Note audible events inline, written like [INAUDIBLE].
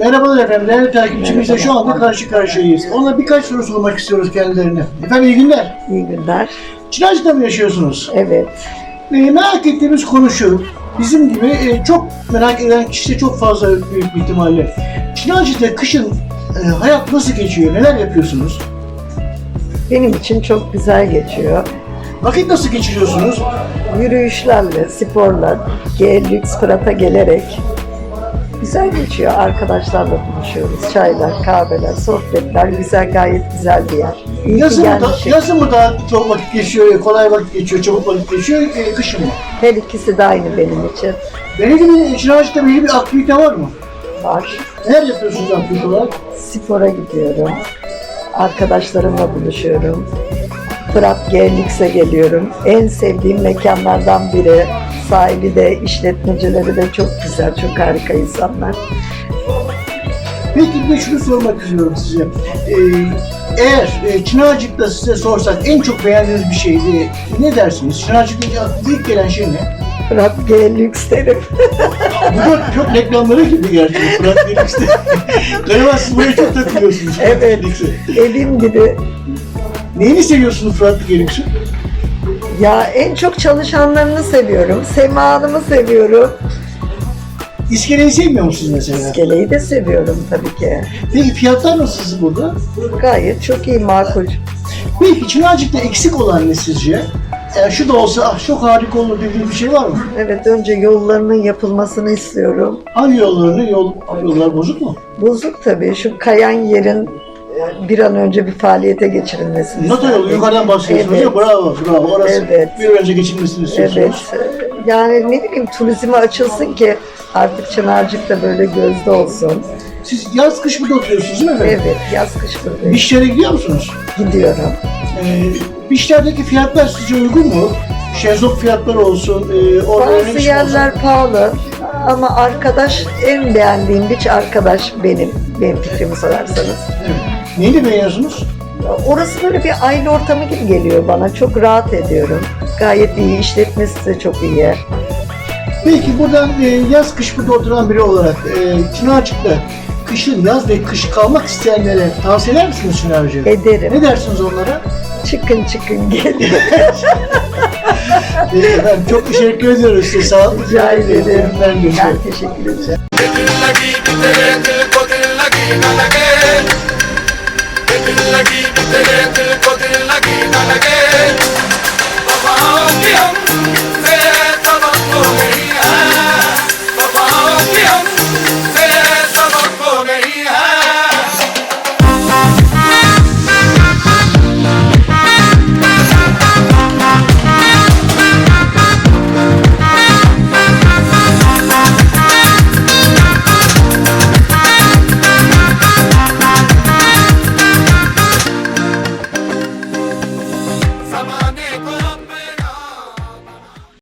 Merhabalar efendim, değerli takipçimizle şu anda karşı karşıyayız. Ona birkaç soru sormak istiyoruz kendilerine. Efendim iyi günler. İyi günler. Çınarcık'ta mı yaşıyorsunuz? Evet. E, merak ettiğimiz konu şu. Bizim gibi e, çok merak eden kişi de çok fazla büyük bir ihtimalle. Çınarcık'ta kışın e, hayat nasıl geçiyor? Neler yapıyorsunuz? Benim için çok güzel geçiyor. Vakit nasıl geçiriyorsunuz? Yürüyüşlerle, sporla, lüks Fırat'a gelerek güzel geçiyor. Arkadaşlarla buluşuyoruz. Çaylar, kahveler, sohbetler. Güzel, gayet güzel bir yer. İyi ki Yazın mı, da, gelmişim. yazın mı daha çok vakit geçiyor, kolay vakit geçiyor, çabuk vakit geçiyor, e, kışın mı? Her ikisi de aynı benim için. Belediyenin Çınarcık'ta belli bir aktivite var mı? Var. Neler yapıyorsunuz aktivite olarak? Spora gidiyorum. Arkadaşlarımla buluşuyorum. Fırat G Lüks'e geliyorum. En sevdiğim mekanlardan biri. Sahibi de, işletmecileri de çok güzel, çok harika insanlar. Peki bir de şunu sormak istiyorum size. Ee, eğer e, Çınarcık'ta size sorsak en çok beğendiğiniz bir şeydi ne dersiniz? Çınarcık deyince aklınıza ilk gelen şey ne? Fırat G Lüks derim. Bu da çok reklamları gibi gerçekten Fırat Gelix'te. [LAUGHS] Galiba siz buraya çok takılıyorsunuz. Evet. Evim gibi. Neyini seviyorsunuz Fırat Gelix'in? Ya en çok çalışanlarını seviyorum. Sema Hanım'ı seviyorum. İskeleyi sevmiyor musunuz mesela? İskeleyi de seviyorum tabii ki. Peki fiyatlar nasıl sizin burada? Gayet çok iyi, makul. Peki Çınarcık'ta eksik olan ne sizce? Yani şu da olsa ah çok harika olur dediğiniz bir şey var mı? Evet, önce yollarının yapılmasını istiyorum. Hangi yollarını? Yol, yollar bozuk mu? Bozuk tabii. Şu kayan yerin bir an önce bir faaliyete geçirilmesini yolu isterdim. yukarıdan bahsediyorsunuz Evet. ya bravo bravo orası Evet. bir önce geçilmesini Evet. istiyorsunuz. Yani ne bileyim turizme açılsın ki artık Çınarcık da böyle gözde olsun. Siz yaz kış burada oturuyorsunuz değil mi efendim? Evet, yaz kış buradayım. Bişlere gidiyor musunuz? Gidiyorum. Ee, Bişler'deki fiyatlar sizce uygun mu? Şezlong fiyatları olsun, e, orada Bazı için yerler olsun. pahalı ama arkadaş en beğendiğim bir arkadaş benim. Benim fikrimi sorarsanız. Evet. Neyle beğeniyorsunuz? Orası böyle bir aile ortamı gibi geliyor bana. Çok rahat ediyorum. Gayet iyi. işletmesi de çok iyi. Peki buradan e, yaz kış burada oturan biri olarak e, Çınarcık'ta kışın yaz ve kış kalmak isteyenlere tavsiye eder misiniz Çınarcık'ı? Ederim. Ne dersiniz onlara? Çıkın çıkın gelin. Efendim çok teşekkür ediyoruz size. Sağ olun. Rica ederim. Ben teşekkür ederim.